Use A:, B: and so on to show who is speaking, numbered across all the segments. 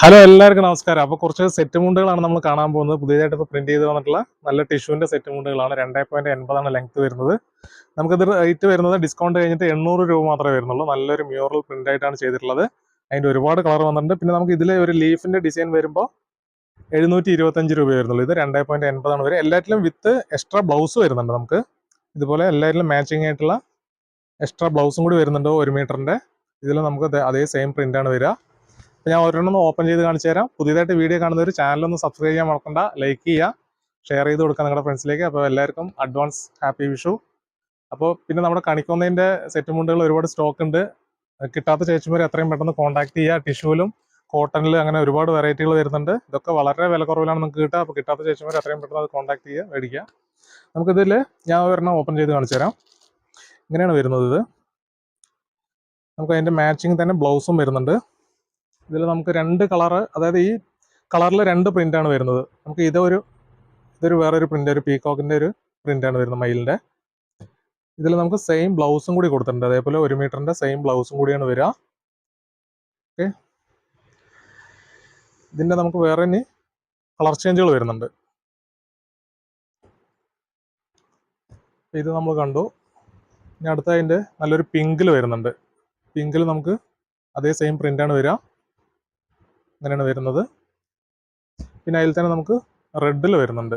A: Hello എല്ലാവർക്കും നമസ്കാരം. അപ്പോൾ കുറച്ച് സെറ്റ് മുണ്ടുകളാണ് നമ്മൾ കാണാൻ പോകുന്നത്. പുതിയതായിട്ട് ഇപ്പോൾ പ്രിന്റ് ചെയ്ത് വന്നിട്ടുള്ള നല്ല ടിഷ്യൂവിന്റെ സെറ്റ് മുണ്ടുകളാണ്. രണ്ടേ പോയിന്റ് എൺപതാണ് ലെങ്ത് വരുന്നത്. നമുക്കിത് റേറ്റ് വരുന്നത് ഡിസ്കൗണ്ട് കഴിഞ്ഞിട്ട് എണ്ണൂറ് രൂപ മാത്രമേ വരുന്നുള്ളൂ. നല്ലൊരു മ്യൂറൽ പ്രിന്റ് ആയിട്ടാണ് ചെയ്തിട്ടുള്ളത്. അതിന്റെ ഒരുപാട് കളർ വന്നിട്ടുണ്ട്. പിന്നെ നമുക്ക് ഇതിലെ ഒരു ലീഫിന്റെ ഡിസൈൻ വരുമ്പോൾ എഴുന്നൂറ്റി ഇരുപത്തഞ്ച് രൂപ വരുന്നുള്ളൂ. ഇത് രണ്ടേ പോയിന്റ് എൺപതാണ് വരെ. എല്ലാറ്റിലും വിത്ത് എക്സ്ട്രാ ബ്ലൗസ് വരുന്നുണ്ട് നമുക്ക്. ഇതുപോലെ എല്ലാറ്റിലും മാച്ചിങ് ആയിട്ടുള്ള എക്സ്ട്രാ ബ്ലൗസും കൂടി വരുന്നുണ്ട് ഒരു മീറ്ററിന്റെ ഇതിൽ നമുക്ക് അതേ സെയിം പ്രിന്റ് ആണ് വരിക. ഞാൻ ഒരെണ്ണം ഓപ്പൺ ചെയ്ത് കാണിച്ചു തരാം. പുതിയതായിട്ട് വീഡിയോ കാണുന്നവർ ചാനലൊന്ന് സബ്സ്ക്രൈബ് ചെയ്യാൻ മറക്കണ്ട. ലൈക്ക് ചെയ്യുക ഷെയർ ചെയ്ത് കൊടുക്കുക നിങ്ങളുടെ ഫ്രണ്ട്സിലേക്ക് അപ്പോൾ എല്ലാവർക്കും അഡ്വാൻസ് ഹാപ്പി വിഷു. അപ്പോൾ പിന്നെ നമ്മുടെ കണിക്കൊന്നതിന്റെ സെറ്റ് മുണ്ടുകൾ ഒരുപാട് സ്റ്റോക്ക് ഉണ്ട്. കിട്ടാത്ത ചേച്ചിമാർ എത്രയും പെട്ടെന്ന് കോൺടാക്ട് ചെയ്യുക ടിഷ്യൂലും കോട്ടണിൽ അങ്ങനെ ഒരുപാട് വെറൈറ്റികൾ വരുന്നുണ്ട്. ഇതൊക്കെ വളരെ വില കുറവിലാണ് നിങ്ങൾക്ക് കിട്ടുക. അപ്പോൾ കിട്ടാത്ത ചേച്ചിമാർ എത്രയും പെട്ടെന്ന് അത് കോൺടാക്ട് ചെയ്യുക മേടിക്കുക. നമുക്കിതിൽ ഞാൻ ഒരെണ്ണം ഓപ്പൺ ചെയ്ത് കാണിച്ചു തരാം. ഇങ്ങനെയാണ് വരുന്നത് ഇത്. നമുക്ക് അതിന്റെ മാച്ചിങ് തന്നെ ബ്ലൗസും വരുന്നുണ്ട്. ഇതിൽ നമുക്ക് രണ്ട് കളറ് അതായത് ഈ കളറിൽ രണ്ട് പ്രിന്റ് ആണ് വരുന്നത്. നമുക്ക് ഇതൊരു ഇതൊരു വേറൊരു പ്രിന്റ് ഒരു പീകോക്കിന്റെ ഒരു പ്രിന്റ് ആണ് വരുന്നത് മയിലിന്റെ ഇതിൽ നമുക്ക് സെയിം ബ്ലൗസും കൂടി കൊടുത്തിട്ടുണ്ട്. അതേപോലെ ഒരു മീറ്ററിന്റെ സെയിം ബ്ലൗസും കൂടിയാണ് വരിക. ഓക്കെ. ഇതിന്റെ നമുക്ക് വേറെ ഇനി കളർ ചേഞ്ചുകൾ വരുന്നുണ്ട്. ഇത് നമ്മൾ കണ്ടു. ഇനി അടുത്ത അതിന്റെ നല്ലൊരു പിങ്കിൽ വരുന്നുണ്ട്. പിങ്കിൽ നമുക്ക് അതേ സെയിം പ്രിന്റ് ആണ് വരിക. അങ്ങനെയാണ് വരുന്നത്. പിന്നെ അതിൽ തന്നെ നമുക്ക് റെഡിൽ വരുന്നുണ്ട്.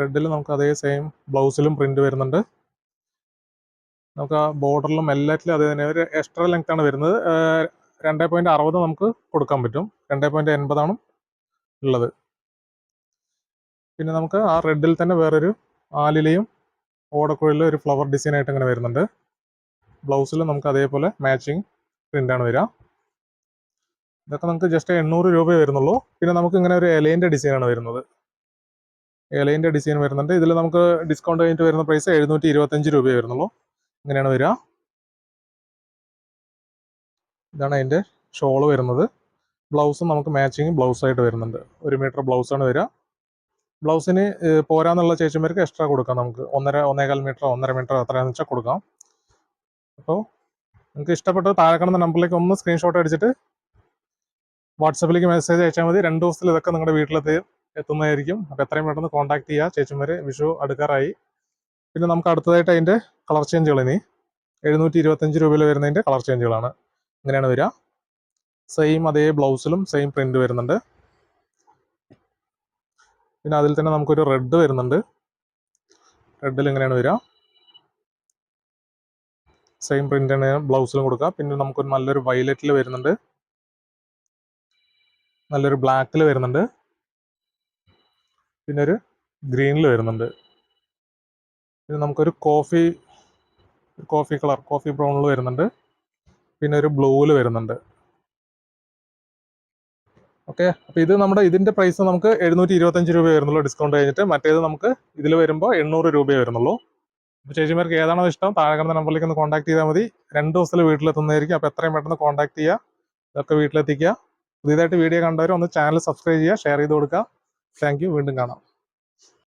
A: റെഡിൽ നമുക്ക് അതേ സെയിം ബ്ലൗസിലും പ്രിന്റ് വരുന്നുണ്ട്. നമുക്ക് ആ ബോർഡറിലും എല്ലാറ്റിലും അതേ തന്നെ. ഒരു എക്സ്ട്രാ ലെങ്ത് ആണ് വരുന്നത്. രണ്ടേ പോയിന്റ് അറുപത് നമുക്ക് കൊടുക്കാൻ പറ്റും. രണ്ടേ പോയിന്റ് എൺപതാണ് ഉള്ളത്. പിന്നെ നമുക്ക് ആ റെഡിൽ തന്നെ വേറൊരു ആലിലെയും ഓടക്കുഴലിലും ഒരു ഫ്ലവർ ഡിസൈൻ ആയിട്ട് ഇങ്ങനെ വരുന്നുണ്ട്. ബ്ലൗസിലും നമുക്ക് അതേപോലെ മാച്ചിങ് പ്രിന്റാണ് വരിക. ഇതൊക്കെ നമുക്ക് ജസ്റ്റ് എണ്ണൂറ് രൂപയെ വരുന്നുള്ളൂ. പിന്നെ നമുക്ക് ഇങ്ങനെ ഒരു എലൈന്റെ ഡിസൈനാണ് വരുന്നത്. എലൈന്റെ ഡിസൈൻ വരുന്നുണ്ട്. ഇതിൽ നമുക്ക് ഡിസ്കൗണ്ട് കഴിഞ്ഞിട്ട് വരുന്ന പ്രൈസ് എഴുന്നൂറ്റി ഇരുപത്തഞ്ച് രൂപയെ വരുന്നുള്ളൂ. ഇങ്ങനെയാണ് വരിക. ഇതാണ് അതിന്റെ ഷോൾ വരുന്നത്. ബ്ലൗസും നമുക്ക് മാച്ചിങ് ബ്ലൗസ് ആയിട്ട് വരുന്നുണ്ട്. ഒരു മീറ്റർ ബ്ലൗസാണ് വരിക. ബ്ലൗസിന് പോരാന്നുള്ള ചേച്ചിമാർക്ക് എക്സ്ട്രാ കൊടുക്കാം നമുക്ക്. ഒന്നര ഒന്നേകാൽ മീറ്റർ ഒന്നര മീറ്റർ അത്രയെന്ന് വെച്ചാൽ കൊടുക്കാം. അപ്പോൾ നിങ്ങൾക്ക് ഇഷ്ടപ്പെട്ടത് താഴെ കാണുന്ന നമ്പറിലേക്ക് ഒന്ന് സ്ക്രീൻഷോട്ട് അടിച്ചിട്ട് വാട്സപ്പിലേക്ക് മെസ്സേജ് അയച്ചാൽ മതി. രണ്ട് ദിവസത്തിൽ ഇതൊക്കെ നിങ്ങളുടെ വീട്ടിലെത്തി എത്തുന്നതായിരിക്കും. അപ്പോൾ എത്രയും പെട്ടെന്ന് കോൺടാക്ട് ചെയ്യുക ചേച്ചിമാരെ വിഷു അടുക്കാറായി. പിന്നെ നമുക്ക് അടുത്തതായിട്ട് അതിന്റെ കളർ ചേഞ്ചുകൾ ഇനി. എഴുന്നൂറ്റി ഇരുപത്തഞ്ച് രൂപയിൽ വരുന്നതിന്റെ കളർ ചേഞ്ചുകളാണ് ഇങ്ങനെയാണ് വരിക. സെയിം അതേ ബ്ലൗസിലും സെയിം പ്രിന്റ് വരുന്നുണ്ട്. പിന്നെ അതിൽ തന്നെ നമുക്കൊരു റെഡ് വരുന്നുണ്ട്. റെഡിൽ ഇങ്ങനെയാണ് വരിക. സെയിം പ്രിന്റ് തന്നെ ബ്ലൗസിലും കൊടുക്കുക പിന്നെ നമുക്കൊരു നല്ലൊരു വയലറ്റിൽ വരുന്നുണ്ട്. നല്ലൊരു ബ്ലാക്കിൽ വരുന്നുണ്ട്. പിന്നെ ഒരു ഗ്രീനിൽ വരുന്നുണ്ട്. പിന്നെ നമുക്കൊരു കോഫി കോഫി കളർ കോഫി ബ്രൗണിൽ വരുന്നുണ്ട്. പിന്നെ ഒരു ബ്ലൂവിൽ വരുന്നുണ്ട്. ഓക്കെ അപ്പോൾ ഇത് നമ്മുടെ ഇതിന്റെ പ്രൈസ് നമുക്ക് എഴുന്നൂറ്റി ഇരുപത്തഞ്ച് രൂപ വരുന്നുള്ളൂ. ഡിസ്കൗണ്ട് കഴിഞ്ഞിട്ട് മറ്റേത് നമുക്ക് ഇതിൽ വരുമ്പോൾ എണ്ണൂറ് രൂപയെ വരുന്നുള്ളൂ. അപ്പോൾ ചേച്ചിമാർക്ക് ഏതാണോ ഇഷ്ടം താഴെ കിടന്ന നമ്പറിലേക്ക് ഒന്ന് കോൺടാക്ട് ചെയ്താൽ മതി. രണ്ട് ദിവസത്തിൽ വീട്ടിലെത്തുന്നതായിരിക്കും. അപ്പോൾ എത്രയും പെട്ടെന്ന് കോൺടാക്ട് ചെയ്യുക. ഇതൊക്കെ വീട്ടിലെത്തിക്കുക. പുതിയതായിട്ട് വീഡിയോ കണ്ടവരും ഒന്ന് ചാനൽ സബ്സ്ക്രൈബ് ചെയ്യുക ഷെയർ ചെയ്ത് കൊടുക്കുക. താങ്ക് വീണ്ടും കാണാം.